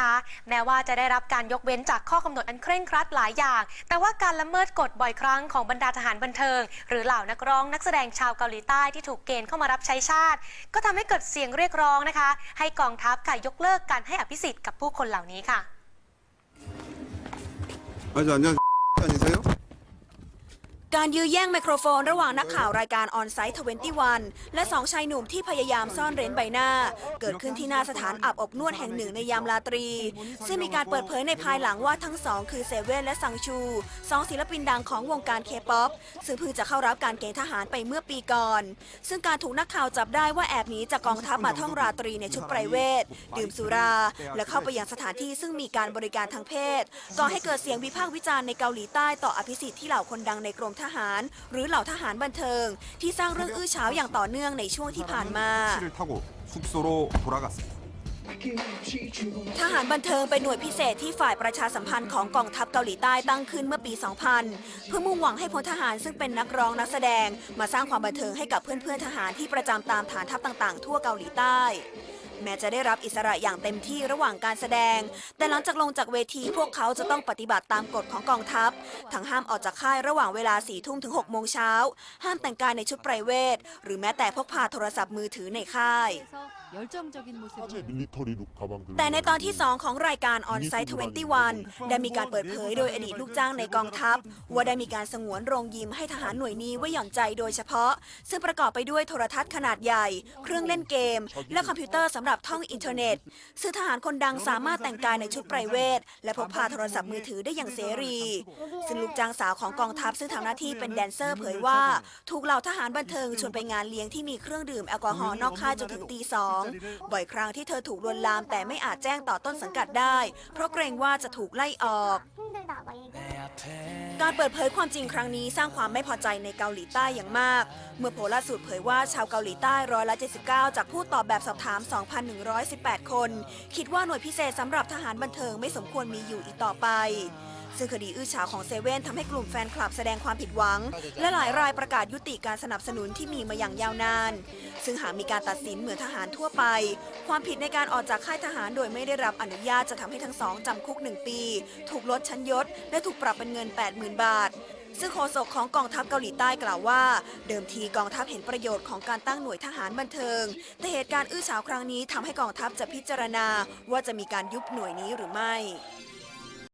คะ แม้ว่าจะได้รับการยกเว้นจากข้อกำหนดอันเคร่งครัดหลายอย่าง แต่ว่าการละเมิดกฎบ่อยครั้งของบรรดาทหารบันเทิง หรือเหล่านักร้องนักแสดงชาวเกาหลีใต้ที่ถูกเกณฑ์เข้ามารับใช้ชาติ ก็ทำให้เกิดเสียงเรียกร้องนะคะ ให้กองทัพค่ะยกเลิกการให้อภิสิทธิ์กับผู้คนเหล่านี้ค่ะอาจารย์ การยื้อแย่งไมโครโฟนระหว่างนักข่าวรายการออนไซต์21 และสองชายหนุ่มที่พยายามซ่อนเร้นใบหน้า เกิดขึ้นที่หน้าสถานอาบอบนวดแห่งหนึ่งในยามราตรี ซึ่งมีการเปิดเผยในภายหลังว่าทั้งสองคือเซเว่นและซังชูสองศิลปินดังของวงการเคป๊อปซึ่งเพิ่งจะเข้ารับการเกณฑ์ทหารไปเมื่อปีก่อน ซึ่งการถูกนักข่าวจับได้ว่าแอบหนีจากกองทัพมาท่องราตรีในชุดไพรเวทดื่มสุรา และเข้าไปยังสถานที่ซึ่งมีการบริการทางเพศก่อให้เกิดเสียงวิพากษ์วิจารณ์ในเกาหลีใต้ต่ออภิสิทธิ์ที่เหล่าคนดังในกรมททหาร หรือเหล่าทหารบันเทิง ที่สร้างเรื่องอื้อฉาวอย่างต่อเนื่องในช่วงที่ผ่านมา ทหารบันเทิงเป็นหน่วยพิเศษที่ฝ่ายประชาสัมพันธ์ของกองทัพเกาหลีใต้ตั้งขึ้นเมื่อปี 2000 เพื่อมุ่งหวังให้พลทหารซึ่งเป็นนักร้องนักแสดง มาสร้างความบันเทิงให้กับเพื่อนๆทหารที่ประจำตามฐานทัพต่างๆ ทั่วเกาหลีใต้ แม้จะได้รับอิสระอย่างเต็มที่ระหว่างการแสดง แต่หลังจากลงจากเวทีพวกเขาจะต้องปฏิบัติตามกฎของกองทัพ ทั้งห้ามออกจากค่ายระหว่างเวลา4ี่ทุ่มถึง6โมงเช้า ห้ามแต่งกายในชุดไพรเวท หรือแม้แต่พกพาโทรศัพท์มือถือในค่าย 열정적인 모습을 화재 밀리터리 룩 가방 들고 แต่ในตอนที่ 2 ของรายการ On Site 21 ได้มีการเปิดเผยโดยอดีตลูกจ้างในกองทัพ ว่าได้มีการสงวนโรงยิมให้ทหารหน่วยนี้ไว้หย่อนใจโดยเฉพาะ ซึ่งประกอบไปด้วยโทรทัศน์ขนาดใหญ่ เครื่องเล่นเกม และคอมพิวเตอร์สำหรับท่องอินเทอร์เน็ตซึ่งทหารคนดังสามารถแต่งกายในชุดไพรเวท และพกพาโทรศัพท์มือถือได้อย่างเสรี ซึ่งลูกจ้างสาวของกองทัพซึ่งทำหน้าที่เป็นแดนเซอร์เผยว่า ถูกเหล่าทหารบันเทิงชวนไปงานเลี้ยงที่มีเครื่องดื่มแอลกอฮอล์นอกค่ายจนถึงตีสอง บ่อยครั้งที่เธอถูกลวนลามแต่ไม่อาจแจ้งต่อต้นสังกัดได้ เพราะเกรงว่าจะถูกไล่ออก การเปิดเผยความจริงครั้งนี้สร้างความไม่พอใจในเกาหลีใต้อย่างมาก เมื่อโพลล่าสุดเผยว่าชาวเกาหลีใต้ร้อยละ79 จากผู้ตอบแบบสอบถาม 2,118 คน คิดว่าหน่วยพิเศษสำหรับทหารบันเทิงไม่สมควรมีอยู่อีกต่อไป ซึ่งคดีอื้อฉาวของเซเว่นทำให้กลุ่มแฟนคลับแสดงความผิดหวัง และหลายรายประกาศยุติการสนับสนุนที่มีมาอย่างยาวนาน ซึ่งหากมีการตัดสินเหมือนทหารทั่วไป ความผิดในการออกจากค่ายทหารโดยไม่ได้รับอนุญาตจะทำให้ทั้งสองจำคุกหนึ่งปี ถูกลดชั้นยศ และถูกปรับเป็นเงิน 80,000 บาทซึ่งโฆษกของกองทัพเกาหลีใต้กล่าวว่า เดิมทีกองทัพเห็นประโยชน์ของการตั้งหน่วยทหารบันเทิง แต่เหตุการณ์อื้อฉาวครั้งนี้ทำให้กองทัพจะพิจารณาว่าจะมีการยุบหน่วยนี้หรือไม่